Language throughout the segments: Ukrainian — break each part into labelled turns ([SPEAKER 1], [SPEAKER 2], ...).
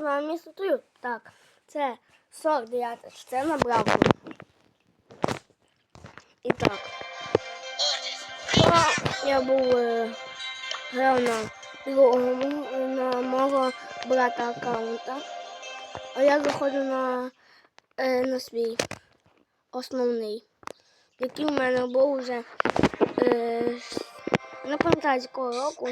[SPEAKER 1] з вами місто Так, це 49 це набрав. І так. Я, я був е, грав на другому на мого брата аккаунта. А я заходжу на, е, на свій основний, який у мене був вже е, не пам'ятаю з якого року.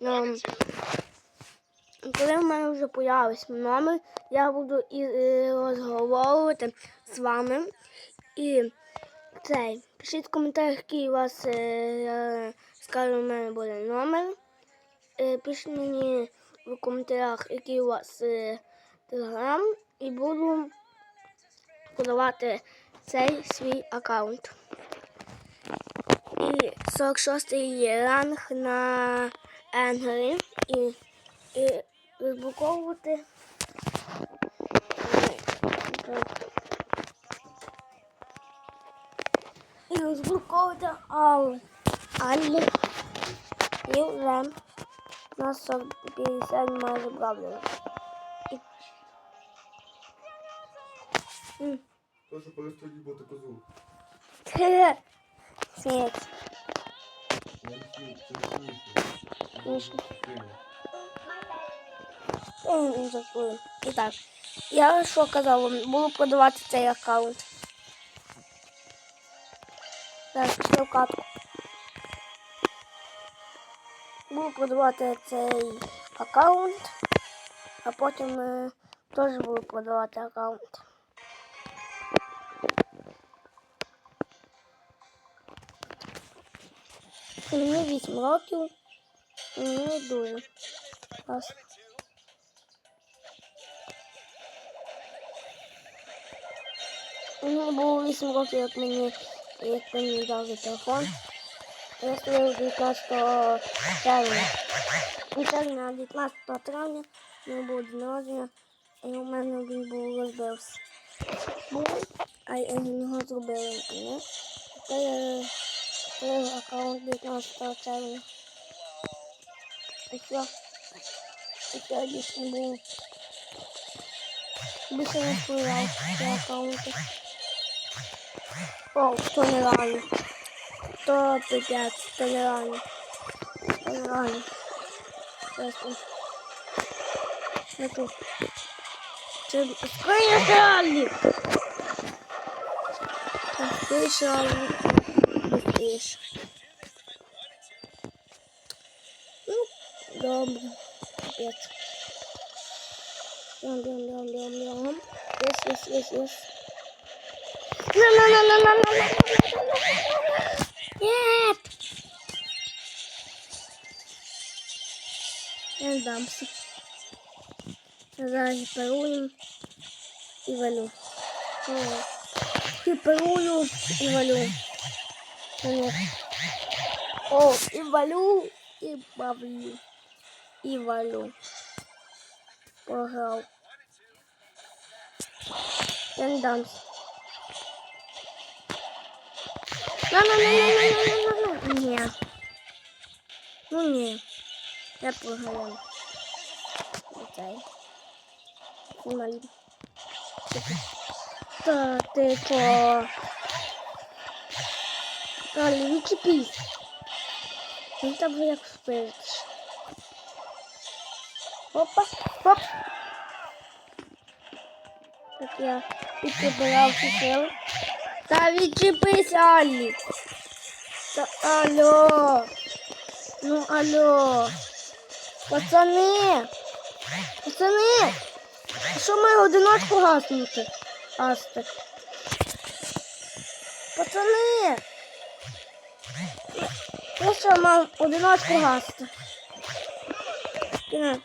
[SPEAKER 1] Ну, коли в мене вже появився номер, я буду і е, розговорювати з вами. І цей. Пишіть в коментарях, який у вас е, е, скажу, у мене буде номер. Пишіть мені в коментарях, який у вас телеграм, і буду подавати цей свій аккаунт. І 46-й ранг на Енгері. І, і вибуковувати. І розбуковувати Алли. Аллі. І вже на 50 майже правильно.
[SPEAKER 2] Тоже перестань бути козу.
[SPEAKER 1] Сміється.
[SPEAKER 2] Смішно.
[SPEAKER 1] Смішно. І так. Я що казала, буду продавати цей аккаунт. Так, пішли катку. Буду продавати цей аккаунт, а потім е, теж буду продавати аккаунт. Мені 8 років. Мені дуже. Класно. Мені було 8 років, як мені, як мені дали телефон. Я стояв 19 травня. І червня, 19 травня у мене було день народження, і у мене він був розбився. А його зробили. Ні? Тепер я відкрив аккаунт 19 червня. І все. І все, більше не було. Більше не ці аккаунти. О, то нереально. То пипець, то нереально. То нереально. Чесно. Не тут. Ну, добре. Капець. Бьем, бьем, бьем, бьем, бьем. Yes, yes, yes, yes. Нет! Я дамся. Зараз парую и валю. И парую и валю. Нет. О, и валю, и бавлю. И валю. Пожалуйста. Я не дамся. На, на, на, на, на, на, на, на. Ні. Ну ні. Я програв. Літай. Малі. Та ти ко. Далі, відчепись. Ну там як впиртиш. Опа, оп. Так я підібрав всі сили. Та відчепись, Аллі. Та алло. Ну алло. Пацани. Пацани. А що ми одиночку гаснути? Гасти. Пацани. Я що мав одиночку гасти? Кінець.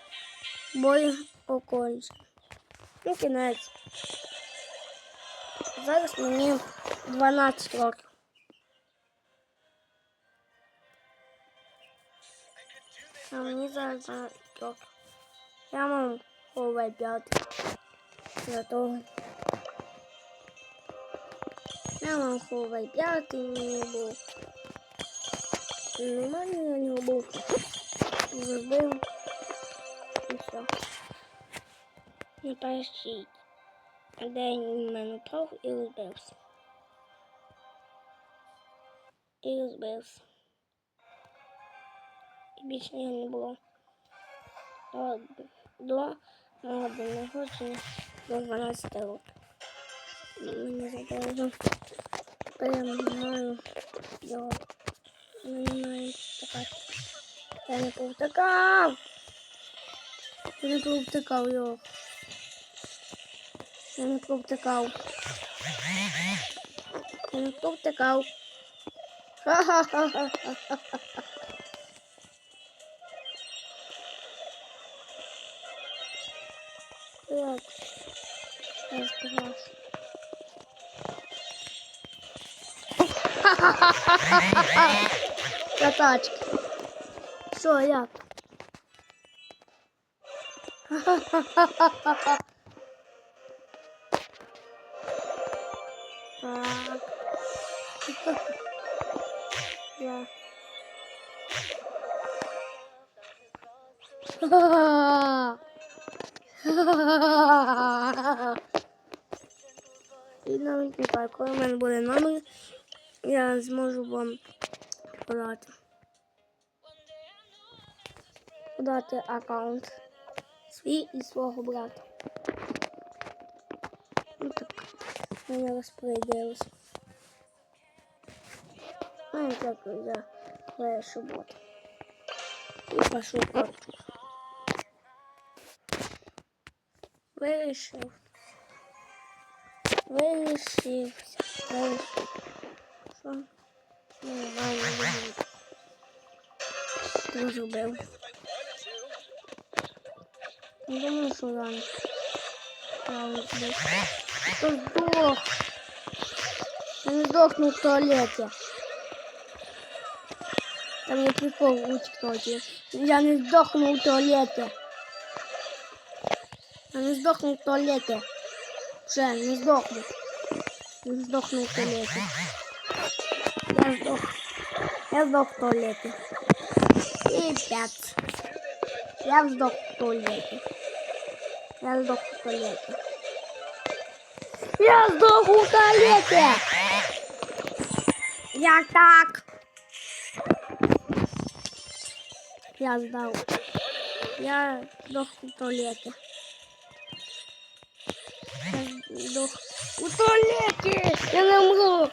[SPEAKER 1] Бой окончен. Ну, кінець. Зараз мені 12 років. А мені зараз 12 років. Я мав овай п'ятий. Того. Я мав овай п'ятий, мені був. Нормально я нього був. Зробив. І все. Не перший день в мене впав і розбився. І розбився. І більше його не було. До, до мого дня народження до 12 років. Мені не маю його. Не маю чекати. Я не повтикав. Я не повтикав його. Я не повтикав. Я не повтикав. Ха-ха-ха-ха-ха. Так. Я збираюсь. На тачки. Що, як? Так. І навіть знаю, коли в мене буде номер, я зможу вам подати. Подати аккаунт свій і свого брата. Ну так, мене розпорядилось. Ну і так я вирішив бот. І пошел Вирішив. Вирішив. Вирішив. Що? Ну, ладно, не буду. Що зробив? Не думаю, що рано. Рано зробив. Хто здох? Я не здохну в туалеті. Там є прикол у тіктокі. Я не здохну в туалеті. Я не здохну в туалеті. Вже не здохну. Не здохну в туалеті. Я здох. Я здох в туалеті. І п'ять. Я здох в туалеті. Я здох в туалеті. Я здох у туалеті. Як так? Я здав. Я здох у туалеті. Я здох у туалеті. Я умру.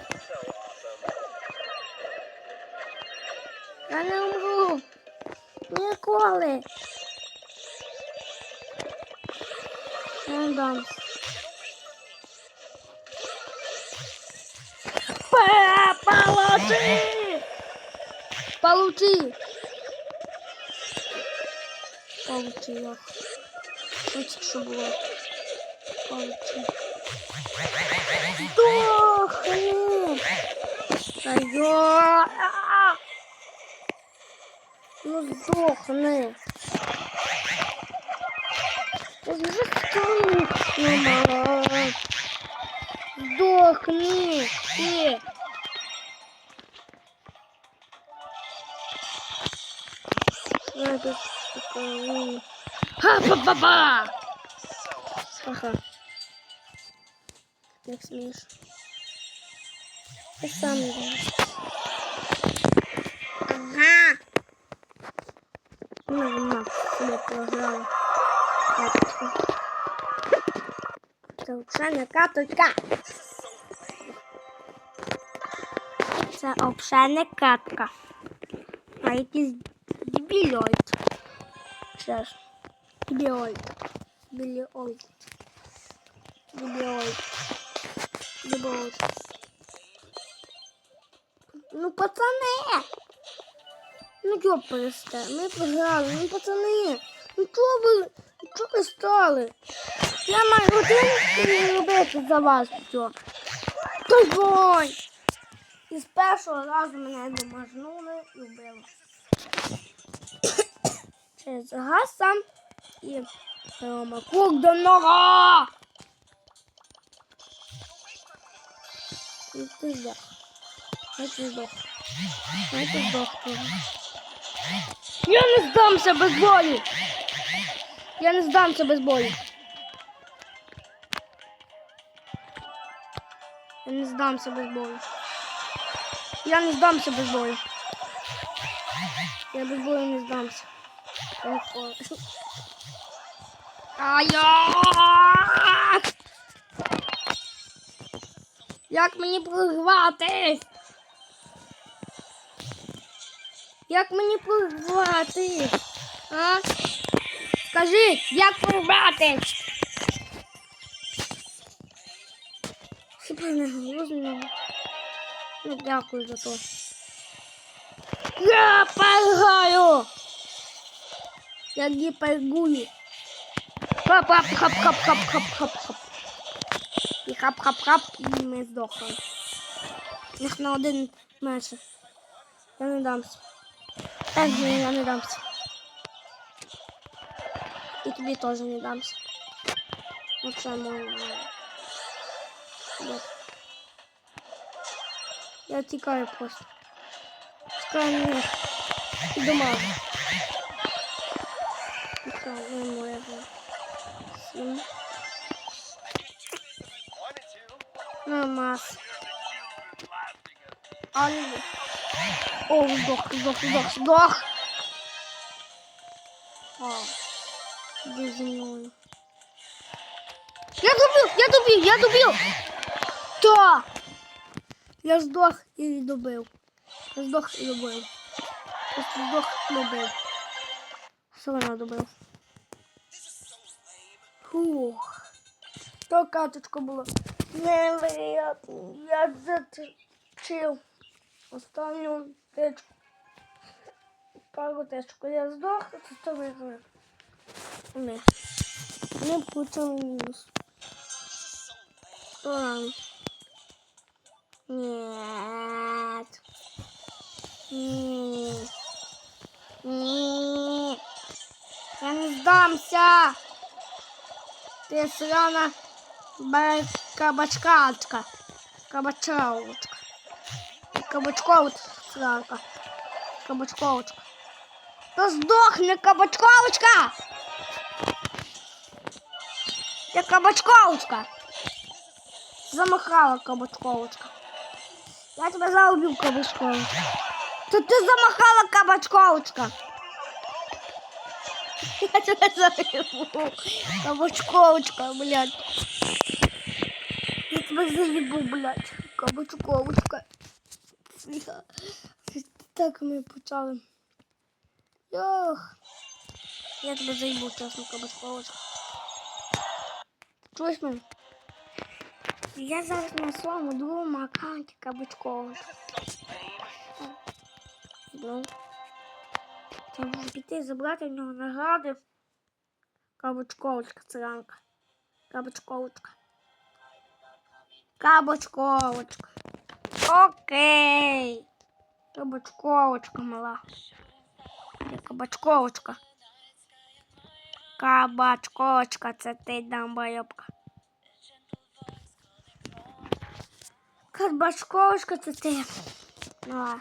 [SPEAKER 1] Я не умру. Ніколи. Я не дамся. Па- Получи! Получи! Получила. Ось що було. Получи. Здохни! Та йо! А! Ну здохни! Я вже стану нема. Здохни! Як смієш. Ти сам Ага. Ну, на, програла. Каточку. Це каточка. Це взагалі катка. А якийсь дебілоїд. Сейчас. Дебилоид. Дебилоид. Дебилоид. Дебилоид. Ну, пацаны! Ну, чё пересте? Ми програли. Ну, пацани! Ну, чё ви? Чё ви стали? Я маю годину робити за вас все. Той бой! І з першого разу мене домажнули і вбили. Через газ сам і промокук до нога. И ты сдох. А ты сдох. А ты сдох тоже. Я не сдамся без боли. Я не сдамся без болі. Я не сдамся без болі. Я не сдамся без болі. Я без болі не здамся. Ай-яй! Як мені програти? Як мені програти? А? Скажи, як програти? Хіба не голосно? Ну, дякую за то. Я пергаю! Я гіпергую. Хап-хап-хап-хап-хап-хап-хап. Хап-хап-хап, і ми здохли. Їх на один менше. Я не дамся. Так, я не дамся. І тобі теж не дамся. Оце можна. Вот. Я тікаю просто. Чекаю мене. І дома. Все, не можу. Сім. Нормас. Ай. О, здох, здох, здох, здох. О, де зі мною? Я добив, я добив, я добив. Та. Я здох і добив. Я здох і добив. Просто здох і добив. Все одно добив. Фух. То каточка була невероятно. Я зачив останню течку. Пару течку. Я здох, то це виграв. Не. Не получили мінус. Ладно. Нет. Ні. Ні. Я не здамся. Ти срана бе- кабачкачка. Кабачковочка. Кабачковочка. То здохне кабачковочка! Я кабачковочка! Замахала кабачковочка. Я тебя заубил, кабачковочка. То ты замахала кабачковочка. Я тебя заебу. Кабачковочка, блядь. Я тебя заебу, блядь. Кабачковочка. Тихо. Так ми почали. Йох. Я тебе заебу, чесно, кабачковочка. Чуєш мене? Я зараз на своєму другому аккаунті кабачковочка. Ну. Це можу піти забрати в нього награди. Кабачковочка, циганка. Кабачковочка. Кабачковочка. Окей. Кабачковочка мала. Кабачковочка. Кабачковочка, це ти дамбайобка. Кабачковочка, це ти. А.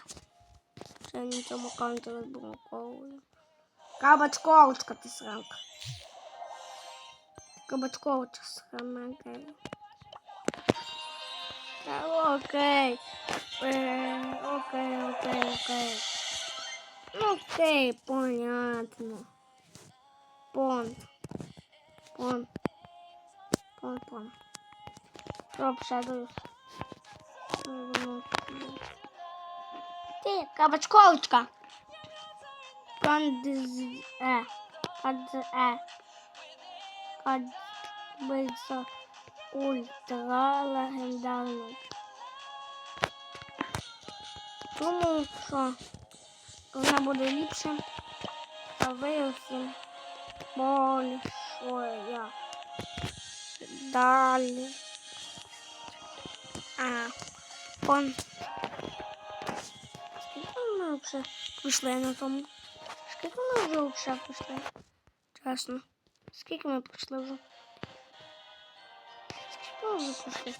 [SPEAKER 1] Я на цьому аккаунті розблоковую. Кабачковочка, ти сранка. Кабачковочка, сранка. Окей. Е, окей, окей, окей. Окей, понятно. Пон. Пон. Пон, пон. Стоп, шадуюсь. Кабачковочка. Кандз... Е. Кадз... Е. Кадбиця ультра легендарний. Думаю, що вона буде ліпше, а виявився большое. Далі. А, он. Ми вже пройшли на тому? Скільки ми вже взагалі пройшли? Чесно. Скільки ми пройшли вже? Скільки ми вже пройшли?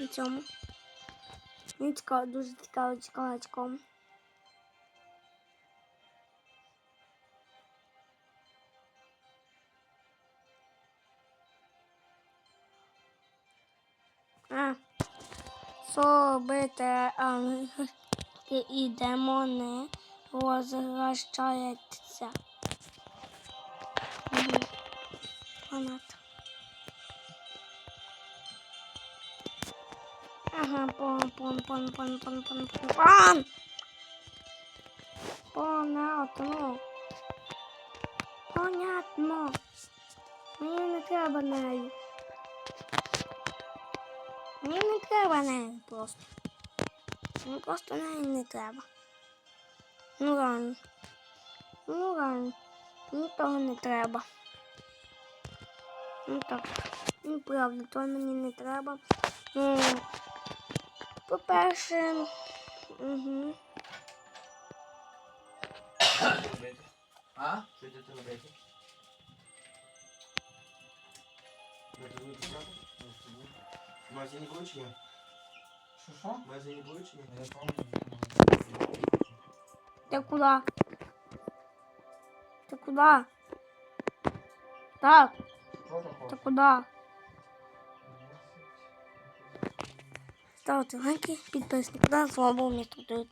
[SPEAKER 1] На цьому. Мені цікаво, дуже цікаво, цікаво, цікаво. А, робити ангели і демони розвращаються. Мгм. Понятно. Ага, пон, пон, пон, пон, пон, пон, пон, пон. Понятно. Понятно. Мені не треба неї. Мені не треба неї просто. Мені просто неї не треба. Ну реально. Ну реально. Мені того не треба. Ну так. Ну правда, то мені не треба. Ну, по-перше, угу.
[SPEAKER 3] А? Що йдете робити?
[SPEAKER 2] Я тобі писати?
[SPEAKER 3] Що що?
[SPEAKER 2] Майже не будете чи ні?
[SPEAKER 3] Я пам'ятаю.
[SPEAKER 1] Ти куди? Ти куди? Так. ты куда? Ставьте лайки, підписники, да, слава Богу, мне тут.